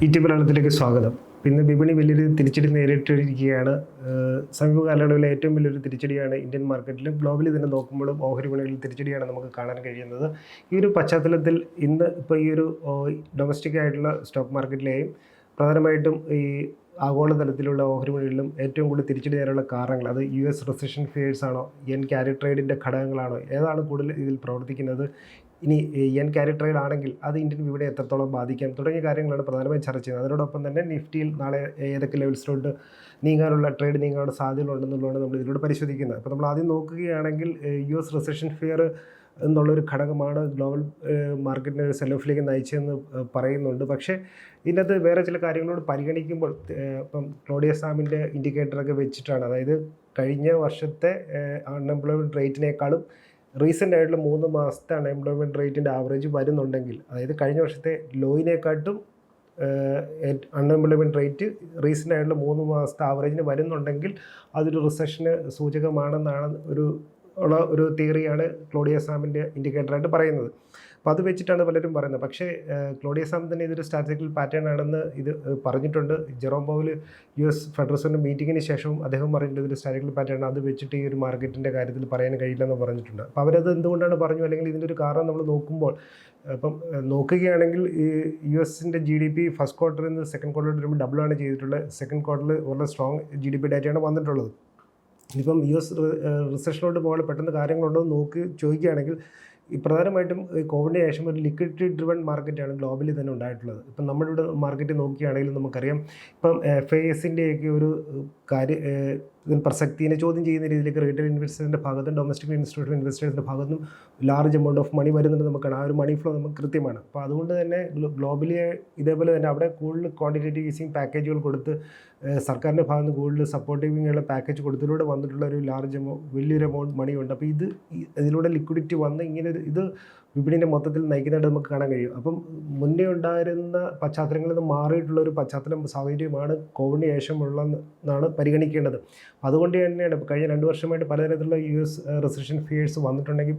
T മലയാളത്തിലേക്ക് സ്വാഗതം. ഇന്ന് വിപണി വലിയൊരു തിരിച്ചടി നേരിട്ടിരിക്കുകയാണ്. ഏഹ് സമീപ കാലയളവിലെ ഏറ്റവും വലിയൊരു തിരിച്ചടിയാണ് ഇന്ത്യൻ മാർക്കറ്റിലും ഗ്ലോബലി തന്നെ നോക്കുമ്പോഴും ഓഹരി വിപണികളിൽ തിരിച്ചടിയാണ് നമുക്ക് കാണാൻ കഴിയുന്നത്. ഈ ഒരു പശ്ചാത്തലത്തിൽ ഇന്ന് ഇപ്പോൾ ഈ ഒരു ഡൊമസ്റ്റിക് ആയിട്ടുള്ള സ്റ്റോക്ക് മാർക്കറ്റിലെയും പ്രധാനമായിട്ടും ഈ ആഗോളതലത്തിലുള്ള ഓഹരി വിപണികളിലും ഏറ്റവും കൂടുതൽ തിരിച്ചടി നേരിടാനുള്ള കാരണങ്ങൾ അത് യു എസ് റെസിഷൻ ഫിയേഴ്സ് ആണോ എൻ ക്യാരി ട്രേഡിന്റെ ഘടകങ്ങളാണോ ഏതാണ് കൂടുതൽ ഇതിൽ പ്രവർത്തിക്കുന്നത് ഇനി എൻ ക്യാരി ട്രേഡ് ആണെങ്കിൽ അത് ഇന്ത്യൻ വിപണി എത്രത്തോളം ബാധിക്കാം? തുടങ്ങിയ കാര്യങ്ങളാണ് പ്രധാനമായും ചർച്ച ചെയ്യുന്നത്. അതിനോടൊപ്പം തന്നെ നിഫ്റ്റിയിൽ നാളെ ഏതൊക്കെ ലെവൽസിലോട്ട് നീങ്ങാനുള്ള ട്രേഡ് നീങ്ങാനുള്ള സാധ്യതകളുണ്ടെന്നുള്ളതാണ് നമ്മൾ ഇതിലൂടെ പരിശോധിക്കുന്നത്. അപ്പോൾ നമ്മൾ ആദ്യം നോക്കുകയാണെങ്കിൽ യു എസ് റിസഷൻ ഫിയർ എന്നുള്ളൊരു ഘടകമാണ് ഗ്ലോബൽ മാർക്കറ്റിനെ ഒരു സെൽ ഓഫിലേക്ക് നയിച്ചതെന്ന് പറയുന്നുണ്ട്. പക്ഷേ ഇതിനകത്ത് വേറെ ചില കാര്യങ്ങളോട് പരിഗണിക്കുമ്പോൾ ഇപ്പം ക്ലോഡിയ സാമിന്റെ ഇൻഡിക്കേറ്ററൊക്കെ വെച്ചിട്ടാണ്. അതായത് കഴിഞ്ഞ വർഷത്തെ അൺഎംപ്ലോയ്മെന്റ് റേറ്റിനേക്കാളും റീസെന്റ് ആയിട്ടുള്ള മൂന്ന് മാസത്തെ അൺഎംപ്ലോയ്മെന്റ് റേറ്റിന്റെ ആവറേജ് വരുന്നുണ്ടെങ്കിൽ അതായത് കഴിഞ്ഞ വർഷത്തെ ലോയിനെക്കാട്ടും അൺഎംപ്ലോയ്മെന്റ് റേറ്റ് റീസെന്റ് ആയിട്ടുള്ള മൂന്ന് മാസത്തെ ആവറേജിന് വരുന്നുണ്ടെങ്കിൽ അതൊരു റിസഷന് സൂചകമാണെന്നാണ് ഒരു ഉള്ള ഒരു തിയറിയാണ് ക്ലോഡിയ സാമിന്റെ ഇൻഡിക്കേറ്ററായിട്ട് പറയുന്നത്. അപ്പോൾ അത് വെച്ചിട്ടാണ് പലരും പറയുന്നത്. പക്ഷേ ക്ലോഡിയ സാം തന്നെ ഇതൊരു സ്റ്റാറ്റിസ്റ്റിക്കൽ പാറ്റേൺ ആണെന്ന് ഇത് പറഞ്ഞിട്ടുണ്ട്. ജെറോം പൗൽ യു എസ് ഫെഡറേഷന്റെ മീറ്റിങ്ങിന് ശേഷവും അദ്ദേഹം പറഞ്ഞിട്ടുണ്ട് ഇതൊരു സ്റ്റാറ്റിസ്റ്റിക്കൽ പാറ്റേൺ അത് വെച്ചിട്ട് ഈ ഒരു മാർക്കറ്റിന്റെ കാര്യത്തിൽ പറയാൻ കഴിയില്ലെന്ന് പറഞ്ഞിട്ടുണ്ട്. അപ്പോൾ അവരത് എന്തുകൊണ്ടാണ് പറഞ്ഞു? അല്ലെങ്കിൽ ഇതിന്റെ ഒരു കാരണം നമ്മൾ നോക്കുമ്പോൾ ഇപ്പം നോക്കുകയാണെങ്കിൽ ഈ യു എസിന്റെ ജി ഡി പി ഫസ്റ്റ് ക്വാർട്ടറിൽ നിന്ന് സെക്കൻഡ് ക്വാർട്ടറിൽ വരുമ്പോൾ ഡബിളാണ് ചെയ്തിട്ടുള്ളത്. സെക്കൻഡ് ക്വാർട്ടറിൽ വളരെ സ്ട്രോങ് ജി ഡി പി ഡാറ്റയാണ് വന്നിട്ടുള്ളത്. ഇപ്പം യു എസ് റിസഷനിലോട്ട് പോകാൻ പെട്ടെന്ന് കാര്യങ്ങളുണ്ടോ എന്ന് നോക്കി ചോദിക്കുകയാണെങ്കിൽ പ്രധാനമായിട്ടും കോവിഡിന് ശേഷം ഒരു ലിക്വിഡിറ്റി ഡ്രിവൺ മാർക്കറ്റാണ് ഗ്ലോബലി തന്നെ ഉണ്ടായിട്ടുള്ളത്. ഇപ്പം നമ്മുടെ ഇവിടെ മാർക്കറ്റ് നോക്കുകയാണെങ്കിലും നമുക്കറിയാം. ഇപ്പം എഫ് ഐ എസിന്റെയൊക്കെ ഒരു കാര്യം ഇതിൽ പ്രസക്തിനെ ചോദ്യം ചെയ്യുന്ന രീതിയിലേക്ക് റീറ്റെയിൽ ഇൻവെസ്റ്റേഴ്സിന്റെ ഭാഗത്തും ഡൊമസ്റ്റിക് ഇൻസ്റ്റിറ്റ്യൂഷൻ ഇൻവെസ്റ്റേഴ്സിന്റെ ഭാഗത്തും ലാർജ് എമൗണ്ട് ഓഫ് മണി വരുന്നുണ്ട് നമുക്ക് കാണാം ആ ഒരു മണി ഫ്ലോ നമുക്ക് കൃത്യമാണ്. അപ്പോൾ അതുകൊണ്ട് തന്നെ ഗ്ലോബലി ഇതേപോലെ തന്നെ അവിടെ കൂടുതൽ ക്വാണ്ടിറ്റേറ്റീവ് ഈസിങ് പാക്കേജുകൾ കൊടുത്ത് സർക്കാരിന്റെ ഭാഗത്ത് കൂടുതൽ സപ്പോർട്ടീവിങ്ങുള്ള പാക്കേജ് കൊടുത്തതിലൂടെ വന്നിട്ടുള്ള ഒരു ലാർജ് എമൗണ്ട് വലിയൊരു എമൗണ്ട് മണിയുണ്ട് അപ്പോൾ ഇത് ഇതിലൂടെ ലിക്വിഡിറ്റി വന്ന് ഇങ്ങനെ ഇത് വിപണിനെ മൊത്തത്തിൽ നയിക്കുന്നതായിട്ട് നമുക്ക് കാണാൻ കഴിയും. അപ്പം മുന്നേ ഉണ്ടായിരുന്ന പശ്ചാത്തലങ്ങളിൽ നിന്ന് മാറിയിട്ടുള്ള ഒരു പശ്ചാത്തലം സാഹചര്യമാണ് കോവിഡിന് ശേഷമുള്ള എന്നാണ് പരിഗണിക്കേണ്ടത്. അതുകൊണ്ട് തന്നെയാണ് ഇപ്പോൾ കഴിഞ്ഞ രണ്ട് വർഷമായിട്ട് പലതരത്തിലുള്ള യു എസ് റിസഷൻ ഫിയേഴ്സ് വന്നിട്ടുണ്ടെങ്കിൽ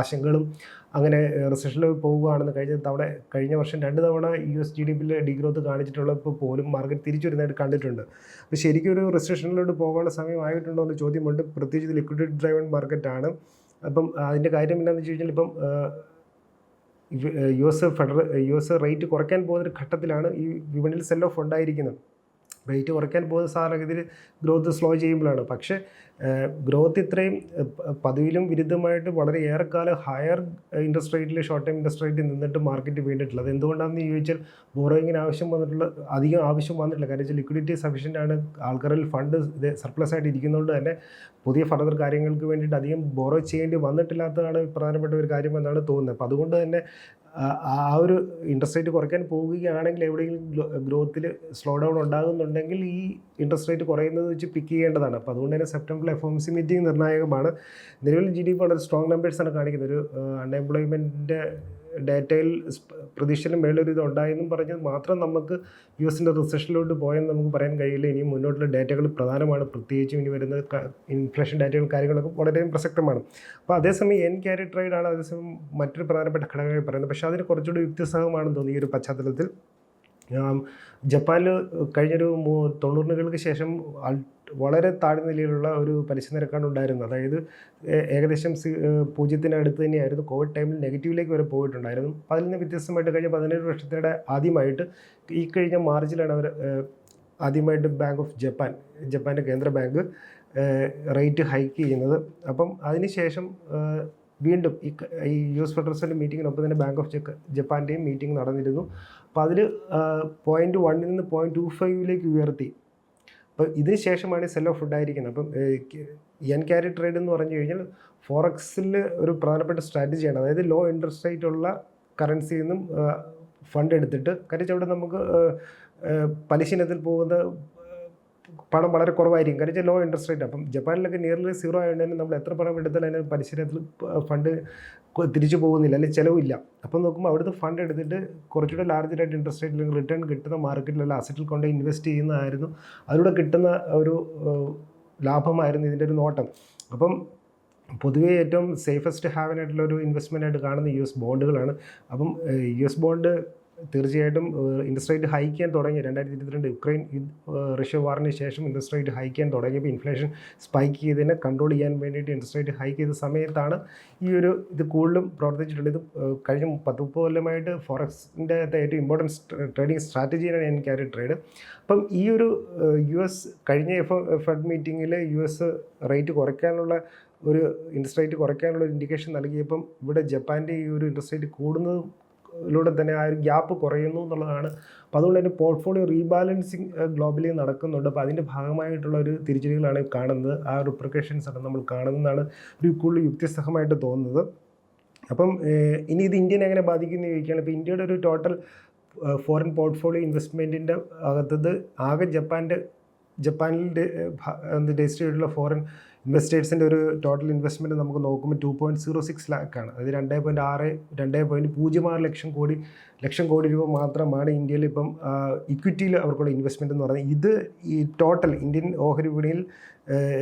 ആശങ്കകളും അങ്ങനെ റിസഷനിൽ പോവുകയാണെന്ന് കഴിഞ്ഞ തവണ കഴിഞ്ഞ വർഷം രണ്ട് തവണ യു എസ് ജി ഡി പിയിൽ ഡിഗ്രോത്ത് കാണിച്ചിട്ടുള്ളപ്പോൾ പോലും മാർക്കറ്റ് തിരിച്ചു വരുന്നതായിട്ട് കണ്ടിട്ടുണ്ട്. അപ്പോൾ ശരിക്കും ഒരു റിസഷനിലോട്ട് പോകാനുള്ള സമയമായിട്ടുണ്ടോ എന്ന് ചോദ്യമുണ്ട്. പ്രത്യേകിച്ച് ലിക്വിഡിറ്റി ഡ്രൈവൺ മാർക്കറ്റാണ് അപ്പം അതിന്റെ കാര്യം എന്താണെന്ന് വെച്ച് കഴിഞ്ഞാൽ ഇപ്പം U S federal U S rate കുറയ്ക്കാൻ പോകുന്നൊരു ഘട്ടത്തിലാണ് ഈ വിപണിയിൽ സെൽ ഓഫ് ഉണ്ടായിരിക്കുന്നത്. റേറ്റ് കുറയ്ക്കാൻ പോകുന്ന സാഹചര്യത്തിൽ ഗ്രോത്ത് സ്ലോ ചെയ്യുമ്പോഴാണ്. പക്ഷേ ഗ്രോത്ത് ഇത്രയും പതിവിലും വിരുദ്ധമായിട്ട് വളരെ ഏറെക്കാലം ഹയർ ഇൻട്രസ്റ്റ് റേറ്റിൽ ഷോർട്ട് ടൈം ഇൻട്രസ്റ്റ് റേറ്റിൽ നിന്നിട്ട് മാർക്കറ്റ് വീണിട്ടുള്ളത്. എന്തുകൊണ്ടാണെന്ന് ചോദിച്ചാൽ ബോറോയിങ്ങിന് ആവശ്യം വന്നിട്ടുള്ള അധികം ആവശ്യം വന്നിട്ടില്ല. കാരണം വെച്ചാൽ ലിക്വിഡിറ്റി സഫീഷ്യന്റ് ആണ്. ആൾക്കാരിൽ ഫണ്ട് സർപ്ലസ് ആയിട്ട് ഇരിക്കുന്നതുകൊണ്ട് തന്നെ പുതിയ ഫർദർ കാര്യങ്ങൾക്ക് വേണ്ടിയിട്ട് അധികം ബോറോ ചെയ്യേണ്ടി വന്നിട്ടില്ലാത്തതാണ് പ്രധാനപ്പെട്ട ഒരു കാര്യം എന്നാണ് തോന്നുന്നത്. അപ്പോൾ അതുകൊണ്ട് തന്നെ ആ- ഒരു ഇൻട്രസ്റ്റ് റേറ്റ് കുറയ്ക്കാൻ പോവുകയാണെങ്കിൽ എവിടെയെങ്കിലും ഗ്രോത്തിൽ സ്ലോ ഡൗൺ ഉണ്ടാകുന്നുണ്ടെങ്കിൽ ഈ ഇൻട്രസ്റ്റ് റേറ്റ് കുറയുന്നത് വെച്ച് പിക്ക് ചെയ്യേണ്ടതാണ്. അപ്പോൾ അതുകൊണ്ട് തന്നെ സെപ്റ്റംബറിൽ എഫ് മീറ്റിംഗ് നിർണായകമാണ്. നിലവിൽ ജി ഡി വളരെ സ്ട്രോങ് നമ്പേഴ്സാണ് കാണിക്കുന്നത്. ഒരു അൺഎംപ്ലോയ്മെന്റിന്റെ ഡാറ്റയിൽ പ്രതീക്ഷയിലും മേളൊരു ഇത് ഉണ്ടായെന്നും പറഞ്ഞത് മാത്രം നമുക്ക് യു എസിന്റെ റിസഷനിലോട്ട് പോയെന്ന് നമുക്ക് പറയാൻ കഴിയില്ല. ഇനി മുന്നോട്ടുള്ള ഡാറ്റകൾ പ്രധാനമാണ്. പ്രത്യേകിച്ചും ഇനി വരുന്ന ഇൻഫ്ലേഷൻ ഡാറ്റകൾ കാര്യങ്ങളൊക്കെ വളരെയധികം പ്രസക്തമാണ്. അപ്പോൾ അതേസമയം എൻ ക്യാരി ട്രേഡ് ആണ് അതേസമയം മറ്റൊരു പ്രധാനപ്പെട്ട ഘടകമായി പറയുന്നത്. പക്ഷേ അതിന് കുറച്ചുകൂടി യുക്തിസഹമാണെന്ന് തോന്നി ഈ ഒരു പശ്ചാത്തലത്തിൽ. ജപ്പാനിൽ കഴിഞ്ഞൊരു തൊണ്ണൂറുകൾക്ക് ശേഷം വളരെ താഴ്ന്ന നിലയിലുള്ള ഒരു പലിശ നിരക്കാണ് ഉണ്ടായിരുന്നത്. അതായത് ഏകദേശം പൂജ്യത്തിനടുത്ത് തന്നെയായിരുന്നു. കോവിഡ് ടൈമിൽ നെഗറ്റീവിലേക്ക് വരെ പോയിട്ടുണ്ടായിരുന്നു. അപ്പോൾ അതിൽ നിന്ന് വ്യത്യസ്തമായിട്ട് കഴിഞ്ഞ പതിനേഴ് വർഷത്തിനിടെ ആദ്യമായിട്ട് ഈ കഴിഞ്ഞ മാർച്ചിലാണ് അവർ ആദ്യമായിട്ട് ബാങ്ക് ഓഫ് ജപ്പാൻ ജപ്പാന്റെ കേന്ദ്ര ബാങ്ക് റേറ്റ് ഹൈക്ക് ചെയ്യുന്നത്. അപ്പം അതിനുശേഷം വീണ്ടും ഈ ഈ യു എസ് ഫെഡറൽ മീറ്റിങ്ങിനൊപ്പം തന്നെ ബാങ്ക് ഓഫ് ജക്ക ജപ്പാന്റെയും മീറ്റിംഗ് നടന്നിരുന്നു. അപ്പോൾ അതിൽ പോയിന്റ് വണ്ണിൽ നിന്ന് പോയിന്റ് ടു ഫൈവിലേക്ക് ഉയർത്തി. അപ്പോൾ ഇതിന് ശേഷമാണ് സെൽ ഓഫ് ഫുഡ് ആയിരിക്കുന്നത്. അപ്പം എൻ ക്യാരി ട്രേഡ് എന്ന് പറഞ്ഞു കഴിഞ്ഞാൽ ഫോറക്സിൽ ഒരു പ്രധാനപ്പെട്ട സ്ട്രാറ്റജിയാണ്. അതായത് ലോ ഇൻട്രസ്റ്റ് റേറ്റ് ഉള്ള കറൻസിയിൽ നിന്നും ഫണ്ട് എടുത്തിട്ട് കാര്യം അവിടെ നമുക്ക് പലിശ ഇനത്തിൽ പോകുന്ന പണം വളരെ കുറവായിരിക്കും. കാരണം വെച്ചാൽ ലോ ഇൻട്രസ്റ്റ് റേറ്റ് അപ്പം ജപ്പാനിലൊക്കെ നിയർലി സീറോ ആയതുകൊണ്ട് തന്നെ നമ്മൾ എത്ര പണം എടുത്താലും അതിന് പലിശ ഇനത്തിൽ ഫണ്ട് തിരിച്ചു പോകുന്നില്ല. അല്ലെങ്കിൽ ചിലവില്ല. അപ്പം നോക്കുമ്പോൾ അവിടുത്തെ ഫണ്ട് എടുത്തിട്ട് കുറച്ചുകൂടെ ലാർജ് ആയിട്ട് ഇൻട്രസ്റ്റ് റേറ്റ് അല്ലെങ്കിൽ റിട്ടേൺ കിട്ടുന്ന മാർക്കറ്റിലുള്ള അസറ്റിൽ കൊണ്ട് ഇൻവെസ്റ്റ് ചെയ്യുന്നതായിരുന്നു. അതിലൂടെ കിട്ടുന്ന ഒരു ലാഭമായിരുന്നു ഇതിന്റെ ഒരു നോട്ടം. അപ്പം പൊതുവേ ഏറ്റവും സേഫസ്റ്റ് ഹാവനായിട്ടുള്ള ഒരു ഇൻവെസ്റ്റ്മെന്റ് ആയിട്ട് കാണുന്ന യു എസ് ബോണ്ടുകളാണ്. അപ്പം യു എസ് ബോണ്ട് തീർച്ചയായിട്ടും ഇൻട്രസ്റ്റ് റേറ്റ് ഹൈക്ക് ചെയ്യാൻ തുടങ്ങി. രണ്ടായിരത്തി ഇരുപത്തിരണ്ട് യുക്രൈൻ റഷ്യ വാറിന് ശേഷം ഇൻട്രസ്റ്റ് റേറ്റ് ഹൈക്ക് ചെയ്യാൻ തുടങ്ങിയപ്പോൾ ഇൻഫ്ലേഷൻ സ്പൈക്ക് ചെയ്തതിനെ കൺട്രോൾ ചെയ്യാൻ വേണ്ടിയിട്ട് ഇൻട്രസ്റ്റ് റേറ്റ് ഹൈക്ക് ചെയ്ത സമയത്താണ് ഈ ഒരു ഇത് കൂടുതലും പ്രവർത്തിച്ചിട്ടുള്ളത്. ഇത് കഴിഞ്ഞ പത്ത് മുപ്പത് കൊല്ലമായിട്ട് ഫോറക്സിന്റെ ഏറ്റവും ഇമ്പോർട്ടന്റ് ട്രേഡിംഗ് സ്ട്രാറ്റജിയാണ് ഞാൻ ക്യാരി ട്രേഡ് അപ്പം ഈ ഒരു യു എസ് കഴിഞ്ഞ ഫെഡ് മീറ്റിങ്ങിൽ യു എസ് റേറ്റ് കുറയ്ക്കാനുള്ള ഒരു ഇൻട്രസ്റ്റ് റേറ്റ് കുറയ്ക്കാനുള്ള ഒരു ഇൻഡിക്കേഷൻ നൽകിയപ്പം ഇവിടെ ജപ്പാന്റെ ഈ ഒരു ഇൻട്രസ്റ്റ് റേറ്റ് കൂടുന്നതിലൂടെ തന്നെ ആ ഒരു ഗ്യാപ്പ് കുറയുന്നു എന്നുള്ളതാണ്. അപ്പോൾ അതുകൊണ്ട് തന്നെ പോർട്ട്ഫോളിയോ റീബാലൻസിങ് ഗ്ലോബലി നടക്കുന്നുണ്ട്. അപ്പോൾ അതിന്റെ ഭാഗമായിട്ടുള്ള ഒരു തിരിച്ചടികളാണ് കാണുന്നത്. ആ റിപ്രിക്കേഷൻസ് ആണ് നമ്മൾ കാണുന്നതാണ് ഒരു കൂടുതൽ യുക്തിസഹമായിട്ട് തോന്നുന്നത്. അപ്പം ഇനി ഇത് ഇന്ത്യനെ എങ്ങനെ ബാധിക്കുന്നു ചോദിക്കുകയാണ്. ഇപ്പോൾ ഇന്ത്യയുടെ ഒരു ടോട്ടൽ ഫോറിൻ പോർട്ട്ഫോളിയോ ഇൻവെസ്റ്റ്മെന്റിന്റെ അകത്തത് ആകെ ജപ്പാന്റെ ജപ്പാനിൽ രജിസ്റ്റർ ചെയ്തിട്ടുള്ള ഫോറിൻ ഇൻവെസ്റ്റേഴ്സിന്റെ ഒരു ടോട്ടൽ ഇൻവെസ്റ്റ്മെന്റ് നമുക്ക് നോക്കുമ്പോൾ ടു പോയിന്റ് സീറോ സിക്സ് ലാക്കാണ് അതായത് രണ്ടേ പോയിന്റ് ആറ് രണ്ടേ പോയിന്റ് പൂജ്യം ആറ് ലക്ഷം കോടി ലക്ഷം കോടി രൂപ മാത്രമാണ് ഇന്ത്യയിൽ ഇപ്പം ഇക്വിറ്റിയിൽ അവർക്കുള്ള ഇൻവെസ്റ്റ്മെന്റ് എന്ന് പറയുന്നത്. ഇത് ഈ ടോട്ടൽ ഇന്ത്യൻ ഓഹരി വിപണിയിൽ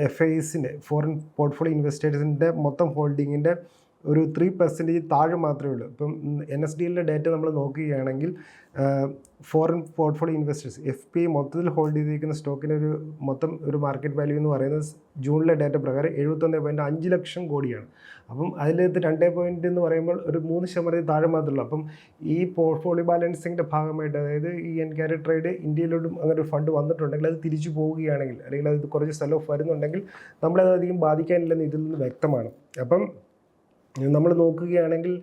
എഫ് ഐസിന്റെ ഫോറിൻ പോർട്ട്ഫോളിയോ ഇൻവെസ്റ്റേഴ്സിന്റെ മൊത്തം ഹോൾഡിങ്ങിന്റെ ഒരു ത്രീ പെർസെന്റേജ് താഴെ മാത്രമേ ഉള്ളൂ. ഇപ്പം എൻ എസ് ഡി എല്ലിന്റെ ഡേറ്റ നമ്മൾ നോക്കുകയാണെങ്കിൽ foreign portfolio investors F P മൊത്തത്തിൽ ഹോൾഡ് ചെയ്തിരിക്കുന്ന സ്റ്റോക്കിന്റെ ഒരു മൊത്തം ഒരു മാർക്കറ്റ് വാല്യൂ എന്ന് പറയുന്നത് ജൂണിലെ ഡേറ്റ പ്രകാരം എഴുപത്തൊന്ന് പോയിന്റ് അഞ്ച് ലക്ഷം കോടിയാണ്. അപ്പം അതിലകത്ത് രണ്ട് പോയിന്റ് എന്ന് പറയുമ്പോൾ ഒരു മൂന്ന് ശതമാനത്തിൽ താഴെ മാത്രമേ ഉള്ളൂ. അപ്പം ഈ പോർട്ട്ഫോളിയോ ബാലൻസിങ്ങിന്റെ ഭാഗമായിട്ട് അതായത് ഈ എൻ ക്യാരി ട്രേഡ് ഇന്ത്യയിലോട്ടും അങ്ങനെ ഒരു ഫണ്ട് വന്നിട്ടുണ്ടെങ്കിൽ അത് തിരിച്ചു പോവുകയാണെങ്കിൽ അല്ലെങ്കിൽ അത് കുറച്ച് ഓഫ് വരുന്നുണ്ടെങ്കിൽ നമ്മളത് അധികം ബാധിക്കാനില്ലെന്ന് ഇതിൽ നിന്ന് വ്യക്തമാണ്. അപ്പം നമ്മൾ നോക്കുകയാണെങ്കിൽ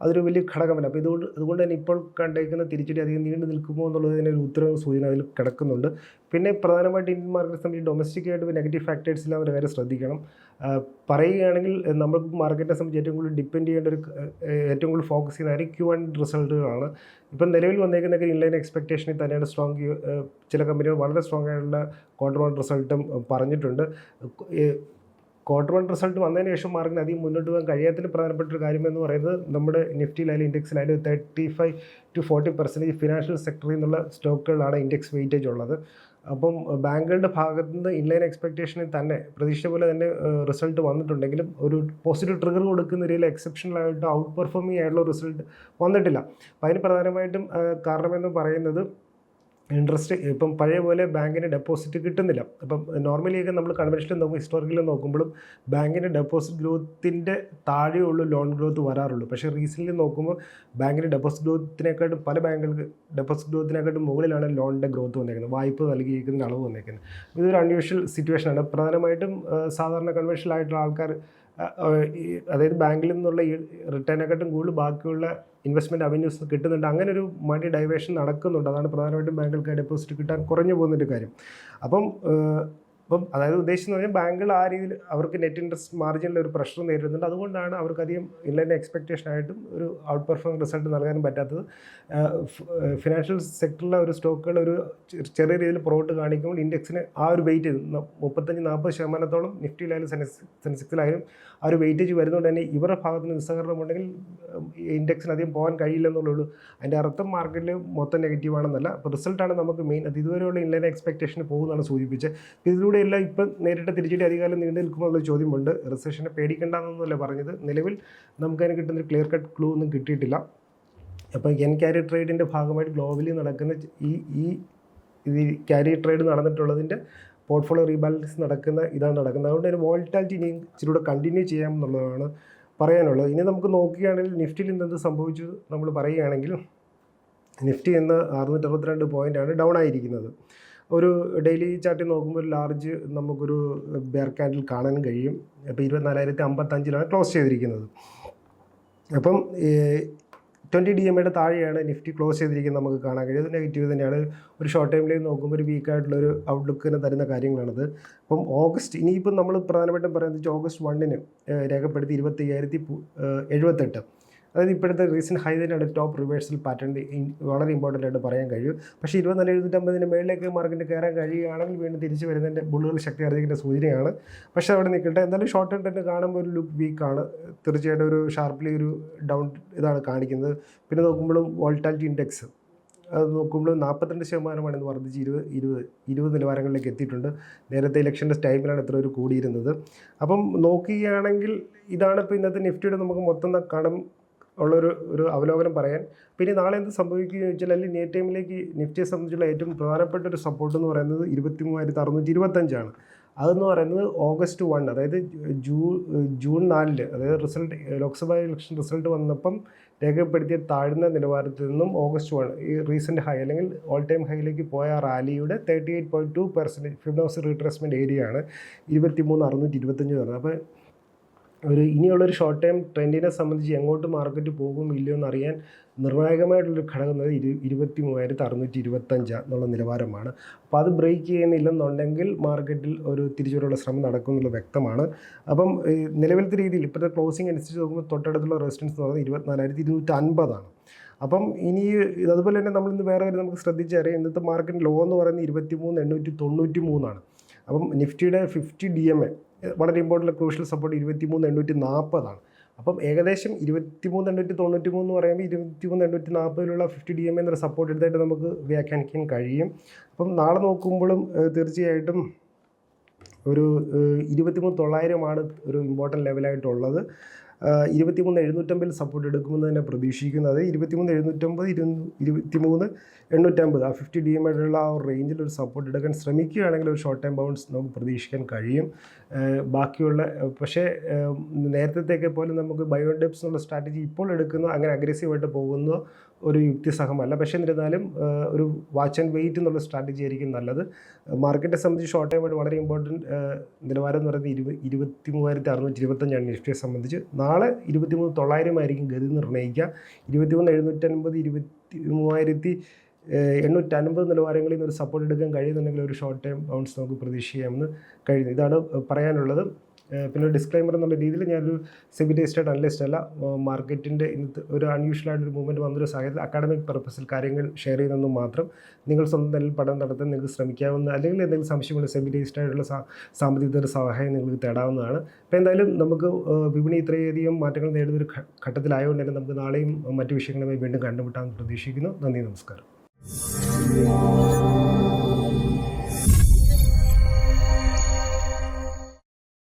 അതൊരു വലിയ ഘടകമല്ല. അപ്പോൾ ഇതുകൊണ്ട് അതുകൊണ്ട് തന്നെ ഇപ്പോൾ കണ്ടേക്കുന്ന തിരിച്ചടി അധികം നീണ്ടു നിൽക്കുമോ എന്നുള്ളതിന് ഒരു ഉത്തര സൂചന അതിൽ കിടക്കുന്നുണ്ട്. പിന്നെ പ്രധാനമായിട്ട് ഇന്ത്യൻ മാർക്കറ്റ് സംബന്ധിച്ച് ഡൊമസ്റ്റിക് ആയിട്ട് നെഗറ്റീവ് ഫാക്ടേഴ്സിൽ അവർ കാര്യം ശ്രദ്ധിക്കണം. പറയുകയാണെങ്കിൽ നമ്മൾ മാർക്കറ്റിനെ സംബന്ധിച്ച് ഏറ്റവും കൂടുതൽ ഡിപ്പെൻഡ് ചെയ്യേണ്ട ഒരു ഏറ്റവും കൂടുതൽ ഫോക്കസ് ചെയ്യുന്ന കാര്യം ക്യൂ ആൻഡ് റിസൾട്ടുകളാണ് ഇപ്പം നിലവിൽ വന്നേക്കുന്ന ഇൻലൈൻ എക്സ്പെക്ടേഷനിൽ തന്നെയാണ് സ്ട്രോങ് ചില കമ്പനികൾ വളരെ സ്ട്രോങ് ആയിട്ടുള്ള ക്വാർട്ടർ വൺ റിസൾട്ടും പറഞ്ഞിട്ടുണ്ട്. ക്വാർട്ടർ വൺ റിസൾട്ട് വന്നതിന് ശേഷം മാർക്കിന് അധികം മുന്നോട്ട് പോകാൻ കഴിയാത്തതിന് പ്രധാനപ്പെട്ട ഒരു കാര്യം എന്ന് പറയുന്നത് നമ്മുടെ നിഫ്റ്റിയിലായാലും ഇൻഡെക്സിലായാലും thirty five to forty percentage financial സെക്ടറിൽ നിന്നുള്ള സ്റ്റോക്കുകളാണ് ഇൻഡെക്സ് വെയിറ്റേജ് ഉള്ളത്. അപ്പം ബാങ്കുകളുടെ ഭാഗത്തു നിന്ന് ഇൻലൈൻ എക്സ്പെക്ടേഷനിൽ തന്നെ പ്രതീക്ഷ പോലെ തന്നെ റിസൾട്ട് വന്നിട്ടുണ്ടെങ്കിലും ഒരു പോസിറ്റീവ് ട്രിഗർ കൊടുക്കുന്ന രീതിയിൽ എക്സെപ്ഷണലായിട്ട് ഔട്ട് പെർഫോമിംഗ് ആയിട്ടുള്ള റിസൾട്ട് വന്നിട്ടില്ല. അപ്പം അതിന് പ്രധാനമായിട്ടും കാരണമെന്ന് പറയുന്നത് ഇൻട്രസ്റ്റ് ഇപ്പം പഴയ പോലെ ബാങ്കിന് ഡെപ്പോസിറ്റ് കിട്ടുന്നില്ല. അപ്പം നോർമലിയൊക്കെ നമ്മൾ കൺവെൻഷനിൽ നോക്കും ഹിസ്റ്റോറിക്കലിൽ നോക്കുമ്പോഴും ബാങ്കിന്റെ ഡെപ്പോസിറ്റ് ഗ്രോത്തിന്റെ താഴെയുള്ളൂ ലോൺ ഗ്രോത്ത് വരാറുള്ളൂ. പക്ഷേ റീസെന്റ്ലി നോക്കുമ്പോൾ ബാങ്കിന്റെ ഡെപ്പോസിറ്റ് ഗ്രോത്തിനെക്കാട്ടും പല ബാങ്കുകൾക്ക് ഡെപ്പോസിറ്റ് ഗ്രോത്തിനെക്കാട്ടും മുകളിലാണ് ലോണിന്റെ ഗ്രോത്ത് വന്നേക്കുന്നത്. വായ്പ നൽകിയിരിക്കുന്ന അളവ് വന്നേക്കുന്നത്. ഇതൊരു അൺയൂഷ്വൽ സിറ്റുവേഷനാണ് പ്രധാനമായിട്ടും സാധാരണ കൺവെൻഷനൽ ആയിട്ടുള്ള ആൾക്കാർ അതായത് ബാങ്കിൽ നിന്നുള്ള ഈ റിട്ടേണിനെക്കാട്ടും കൂടുതൽ ബാക്കിയുള്ള ഇൻവെസ്റ്റ്മെന്റ് അവന്യൂസ് കിട്ടുന്നുണ്ട്. അങ്ങനെ ഒരു മണി ഡൈവേഷൻ നടക്കുന്നുണ്ട്. അതാണ് പ്രധാനമായിട്ടും ബാങ്കുകൾക്ക് ഡെപ്പോസിറ്റ് കിട്ടാൻ കുറഞ്ഞു പോകുന്നൊരു കാര്യം. അപ്പം അപ്പം അതായത് ഉദ്ദേശിച്ചെന്ന് പറഞ്ഞാൽ ബാങ്കുകൾ ആ രീതിയിൽ അവർക്ക് നെറ്റ് ഇൻട്രസ്റ്റ് മാർജിനിൽ ഒരു പ്രഷർ നേരിടുന്നുണ്ട്. അതുകൊണ്ടാണ് അവർക്ക് അധികം ഇല്ലൈൻ എക്സ്പെക്റ്റേഷൻ ആയിട്ടും ഒരു ഔട്ട് പെർഫോം റിസൾട്ട് നൽകാനും പറ്റാത്തത്. ഫിനാൻഷ്യൽ സെക്ടറിലെ ഒരു സ്റ്റോക്കുകൾ ഒരു ചെറിയ രീതിയിൽ പുറകോട്ട് കാണിക്കുമ്പോൾ ഇൻഡെക്സിന് ആ ഒരു വെയിറ്റ് മുപ്പത്തഞ്ച് നാൽപ്പത് ശതമാനത്തോളം നിഫ്റ്റിയിലായാലും സെൻസെക്സ് സെൻസെക്സിലായാലും ആ ഒരു വെയിറ്റേജ് വരുന്നതുകൊണ്ട് തന്നെ ഇവരുടെ ഭാഗത്ത് നിസ്സഹകരണം ഉണ്ടെങ്കിൽ ഇൻഡെക്സിന് അധികം പോകാൻ കഴിയില്ലെന്നുള്ളൂ അതിന്റെ അർത്ഥം മാർക്കറ്റിൽ മൊത്തം നെഗറ്റീവാണെന്നല്ല അപ്പോൾ റിസൾട്ടാണ് നമുക്ക് മെയിൻ അത് ഇതുവരെയുള്ള ഇൻലൈൻ എക്സ്പെക്ടേഷന് പോകുന്നതാണ് സൂചിപ്പിച്ചത്. ഇതിലൂടെ എല്ലാം ഇപ്പം നേരിട്ട് തിരിച്ചടി അധികാലം നീണ്ടു നിൽക്കുമെന്നുള്ള ചോദ്യമുണ്ട്. റിസഷനെ പേടിക്കേണ്ടെന്നൊന്നുമല്ല പറഞ്ഞത്. നിലവിൽ നമുക്കതിന് കിട്ടുന്നൊരു ക്ലിയർ കട്ട് ക്ലൂ ഒന്നും കിട്ടിയിട്ടില്ല. അപ്പോൾ എൻ ക്യാരി ട്രേഡിന്റെ ഭാഗമായിട്ട് ഗ്ലോബലി നടക്കുന്ന ഈ ഈ ഇത് ക്യാരി ട്രേഡ് നടന്നിട്ടുള്ളതിന്റെ പോർട്ട്ഫോളിയോ റീബാലൻസ് നടക്കുന്ന ഇതാണ് നടക്കുന്നത്. അതുകൊണ്ട് തന്നെ വോൾട്ടാലിറ്റി ഇനിയും ഇച്ചിരി കൂടെ കണ്ടിന്യൂ ചെയ്യാം എന്നുള്ളതാണ് പറയാനുള്ളത്. ഇനി നമുക്ക് നോക്കുകയാണെങ്കിൽ നിഫ്റ്റിയിൽ ഇന്ന് സംഭവിച്ചു നമ്മൾ പറയുകയാണെങ്കിൽ നിഫ്റ്റി ഇന്ന് അറുന്നൂറ്റി അറുപത്തിരണ്ട് പോയിന്റാണ് ഡൗൺ ആയിരിക്കുന്നത്. ഒരു ഡെയിലി ചാർട്ടിൽ നോക്കുമ്പോൾ ഒരു ലാർജ് നമുക്കൊരു ബെയർ കാൻഡിൽ കാണാൻ കഴിയും. അപ്പോൾ ഇരുപത്തിനാലായിരത്തി അമ്പത്തഞ്ചിലാണ് ക്ലോസ് ചെയ്തിരിക്കുന്നത്. അപ്പം ട്വന്റി ഡി എം എയുടെ താഴെയാണ് നിഫ്റ്റി ക്ലോസ് ചെയ്തിരിക്കുന്നത് നമുക്ക് കാണാൻ കഴിയും. അത് നെഗറ്റീവ് തന്നെയാണ്. ഒരു ഷോർട്ട് ടൈമിലേക്ക് നോക്കുമ്പോൾ ഒരു വീക്കായിട്ടുള്ള ഒരു ഔട്ട്ലുക്കിന് തരുന്ന കാര്യങ്ങളാണത്. അപ്പം ഓഗസ്റ്റ് ഇനിയിപ്പം നമ്മൾ പ്രധാനമായിട്ടും പറയുന്നത് ഓഗസ്റ്റ് വണ്ണിന് രേഖപ്പെടുത്തി ഇരുപത്തി അയ്യായിരത്തി എഴുപത്തെട്ട്. അതായത് ഇപ്പോഴത്തെ റീസെന്റ് ഹൈ തന്നെയാണ് ടോപ്പ് റിവേഴ്സൽ പാറ്റേൺ വളരെ ഇമ്പോർട്ടന്റ് ആയിട്ട് പറയാൻ കഴിയും. പക്ഷേ ഇരുപത്തിനാല് എഴുന്നൂറ്റമ്പതിന്റെ മേളിലേക്ക് മാർക്കറ്റ് കയറാൻ കഴിയുകയാണെങ്കിൽ വീണ്ടും തിരിച്ച് വരുന്നതിന്റെ ബുള്ളുകൾ ശക്തി അറിയിക്കുന്ന സൂചനയാണ്. പക്ഷേ അവിടെ നിൽക്കട്ടെ എന്തായാലും ഷോർട്ട് ടേം തന്നെ കാണുമ്പോൾ ഒരു ലുക്ക് വീക്കാണ് തീർച്ചയായിട്ടും ഒരു ഷാർപ്പ്ലി ഒരു ഡൗൺ ഇതാണ് കാണിക്കുന്നത്. പിന്നെ നോക്കുമ്പോഴും വോൾട്ടാലിറ്റി ഇൻഡെക്സ് അത് നോക്കുമ്പോൾ നാൽപ്പത്തിരണ്ട് ശതമാനമാണ് ഇന്ന് വർദ്ധിച്ച് ഇരുപത് ഇരുപത് ഇരുപത് നിലവാരങ്ങളിലേക്ക് എത്തിയിട്ടുണ്ട്. നേരത്തെ ഇലക്ഷന്റെ ടൈമിലാണ് ഇത്ര ഒരു കൂടിയിരുന്നത്. അപ്പം നോക്കുകയാണെങ്കിൽ ഇതാണ് ഇപ്പോൾ ഇന്നത്തെ നിഫ്റ്റിയുടെ നമുക്ക് മൊത്തം കടം ഉള്ളൊരു ഒരു അവലോകനം പറയാൻ. പിന്നെ നാളെ എന്ത് സംഭവിക്കുകയെന്ന് വെച്ചാൽ അല്ലെങ്കിൽ നേ ടൈമിലേക്ക് നിഫ്റ്റിയെ സംബന്ധിച്ചുള്ള ഏറ്റവും പ്രധാനപ്പെട്ട ഒരു സപ്പോർട്ട് എന്ന് പറയുന്നത് ഇരുപത്തി മൂവായിരത്തി അറുന്നൂറ്റി ഇരുപത്തഞ്ചാണ് അതെന്ന് പറയുന്നത് ഓഗസ്റ്റ് വൺ അതായത് ജൂ ജൂൺ നാലിൽ അതായത് റിസൾട്ട് ലോക്സഭാ ഇലക്ഷൻ റിസൾട്ട് വന്നപ്പം രേഖപ്പെടുത്തിയ താഴ്ന്ന നിലവാരത്തിൽ നിന്നും ഓഗസ്റ്റ് വൺ ഈ റീസെന്റ് ഹൈ അല്ലെങ്കിൽ ഓൾ ടൈം ഹൈയിലേക്ക് പോയ റാലിയുടെ thirty eight point two percentage Fibonacci retracement area ആണ്. ഇരുപത്തി മൂന്ന് അറുന്നൂറ്റി ഇരുപത്തഞ്ച് പറഞ്ഞത്. അപ്പോൾ ഒരു ഇനിയുള്ളൊരു ഷോർട്ട് ടൈം ട്രെൻഡിനെ സംബന്ധിച്ച് എങ്ങോട്ട് മാർക്കറ്റ് പോകും ഇല്ലയോ എന്നറിയാൻ നിർണായകമായിട്ടുള്ളൊരു ഘടകം എന്നത് ഇരു ഇരുപത്തി മൂവായിരത്തി അറുന്നൂറ്റി ഇരുപത്തഞ്ച് എന്നുള്ള നിലവാരമാണ്. അപ്പോൾ അത് ബ്രേക്ക് ചെയ്യുന്നില്ലെന്നുണ്ടെങ്കിൽ മാർക്കറ്റിൽ ഒരു തിരിച്ചുവരുള്ള ശ്രമം നടക്കും എന്നുള്ളത് വ്യക്തമാണ്. അപ്പം നിലവിലത്തെ രീതിയിൽ ഇപ്പോഴത്തെ ക്ലോസിംഗ് അനുസരിച്ച് നോക്കുമ്പോൾ തൊട്ടടുത്തുള്ള റെസിഡൻസ് എന്ന് പറയുന്നത് ഇരുപത്തിനാലായിരത്തി ഇരുന്നൂറ്റി അൻപതാണ് അപ്പം ഇനി അതുപോലെ തന്നെ നമ്മൾ ഇന്ന് വേറെ ഒരു നമുക്ക് ശ്രദ്ധിച്ചറിയാം ഇന്നത്തെ മാർക്കറ്റ് ലോ എന്ന് പറയുന്നത് ഇരുപത്തി മൂന്ന് എണ്ണൂറ്റി തൊണ്ണൂറ്റി മൂന്നാണ് അപ്പം നിഫ്റ്റിയുടെ ഫിഫ്റ്റി ഡി എം എ വളരെ ഇമ്പോർട്ടന്റ് ക്രൂഷ്യൽ സപ്പോർട്ട് ഇരുപത്തി മൂന്ന് എണ്ണൂറ്റി നാൽപ്പതാണ് അപ്പം ഏകദേശം ഇരുപത്തി മൂന്ന് എണ്ണൂറ്റി തൊണ്ണൂറ്റി മൂന്ന് പറയുമ്പോൾ ഇരുപത്തി മൂന്ന് എണ്ണൂറ്റി നാൽപ്പതിലുള്ള ഫിഫ്റ്റി ഡി എം എന്നൊരു സപ്പോർട്ട് എടുത്തായിട്ട് നമുക്ക് വ്യാഖ്യാനിക്കാൻ കഴിയും. അപ്പം നാളെ നോക്കുമ്പോഴും തീർച്ചയായിട്ടും ഒരു ഇരുപത്തിമൂന്ന് തൊള്ളായിരമാണ് ഒരു ഇമ്പോർട്ടന്റ് ലെവലായിട്ടുള്ളത് ഇരുപത്തിമൂന്ന് എഴുന്നൂറ്റമ്പതിൽ സപ്പോർട്ട് എടുക്കുമെന്ന് തന്നെ പ്രതീക്ഷിക്കുന്നത് ഇരുപത്തിമൂന്ന് എഴുന്നൂറ്റമ്പത് ഇരുന്ന് ഇരുപത്തിമൂന്ന് എണ്ണൂറ്റമ്പത്. ആ ഫിഫ്റ്റി ഡി എം ആയിട്ടുള്ള ആ ഒരു റേഞ്ചിൽ ഒരു സപ്പോർട്ട് എടുക്കാൻ ശ്രമിക്കുകയാണെങ്കിൽ ഒരു ഷോർട്ട് ടൈം ബൗൺസ് നമുക്ക് പ്രതീക്ഷിക്കാൻ കഴിയും. ബാക്കിയുള്ള പക്ഷേ നേരത്തെ പോലെ നമുക്ക് ബയോഡെപ്സ് എന്നുള്ള സ്ട്രാറ്റജി ഇപ്പോൾ എടുക്കുന്ന. അങ്ങനെ അഗ്രസീവായിട്ട് പോകുന്ന. ഒരു യുക്തിസഹമല്ല. പക്ഷേ എന്നിരുന്നാലും ഒരു വാച്ച് ആൻഡ് വെയിറ്റ് എന്നുള്ള സ്ട്രാറ്റജി ആയിരിക്കും നല്ലത്. മാർക്കറ്റിനെ സംബന്ധിച്ച് ഷോർട്ട് ടൈമായിട്ട് വളരെ ഇമ്പോർട്ടന്റ് നിലവാരം എന്ന് പറയുന്നത് ഇരുപത് ഇരുപത്തി മൂവായിരത്തി അറുന്നൂറ്റി ഇരുപത്തഞ്ചാണ് നിഫ്റ്റിയെ സംബന്ധിച്ച്. നാളെ ഇരുപത്തി മൂന്ന് തൊള്ളായിരം ആയിരിക്കും ഗതി നിർണയിക്കുക. ഇരുപത്തി മൂന്ന് എഴുന്നൂറ്റൻപത് ഇരുപത്തി മൂവായിരത്തി എണ്ണൂറ്റൻപത് നിലവാരങ്ങളിൽ നിന്ന് ഒരു സപ്പോർട്ട് എടുക്കാൻ കഴിയുന്നുണ്ടെങ്കിൽ ഒരു ഷോർട്ട് ടൈം ബൗൺസ് നമുക്ക് പ്രതീക്ഷിക്കാമെന്ന് കഴിയുന്നു. ഇതാണ് പറയാനുള്ളത്. പിന്നെ ഡിസ്ക്ലൈമർ എന്നുള്ള രീതിയിൽ ഞാനൊരു സെബി രജിസ്റ്റേഡ് അനലിസ്റ്റ് അല്ല മാർക്കറ്റിന്റെ ഇന്നത്തെ ഒരു അൺയൂഷ്വൽ ആയിട്ടൊരു മൂവ്മെന്റ് വന്നൊരു സാഹചര്യത്തിൽ അക്കാഡമിക് പർപ്പസിൽ കാര്യങ്ങൾ ഷെയർ ചെയ്യുന്നതെന്ന് മാത്രം നിങ്ങൾ സ്വന്തം നിലയിൽ പഠനം നടത്താൻ നിങ്ങൾക്ക് ശ്രമിക്കാവുന്ന അല്ലെങ്കിൽ എന്തെങ്കിലും സംശയമുള്ള സെബി രജിസ്റ്റേഡ് ആയിട്ടുള്ള സാമ്പത്തിക സഹായം നിങ്ങൾക്ക് തേടാവുന്നതാണ്. അപ്പോൾ എന്തായാലും നമുക്ക് വിപണി ഇത്രയധികം മാറ്റങ്ങൾ നേടുന്ന ഒരു ഘ- ഘട്ടത്തിലായതുകൊണ്ട് തന്നെ നമുക്ക് നാളെയും മറ്റു വിഷയങ്ങളുമായി വീണ്ടും കണ്ടുമുട്ടാമെന്ന് പ്രതീക്ഷിക്കുന്നു. നന്ദി നമസ്കാരം.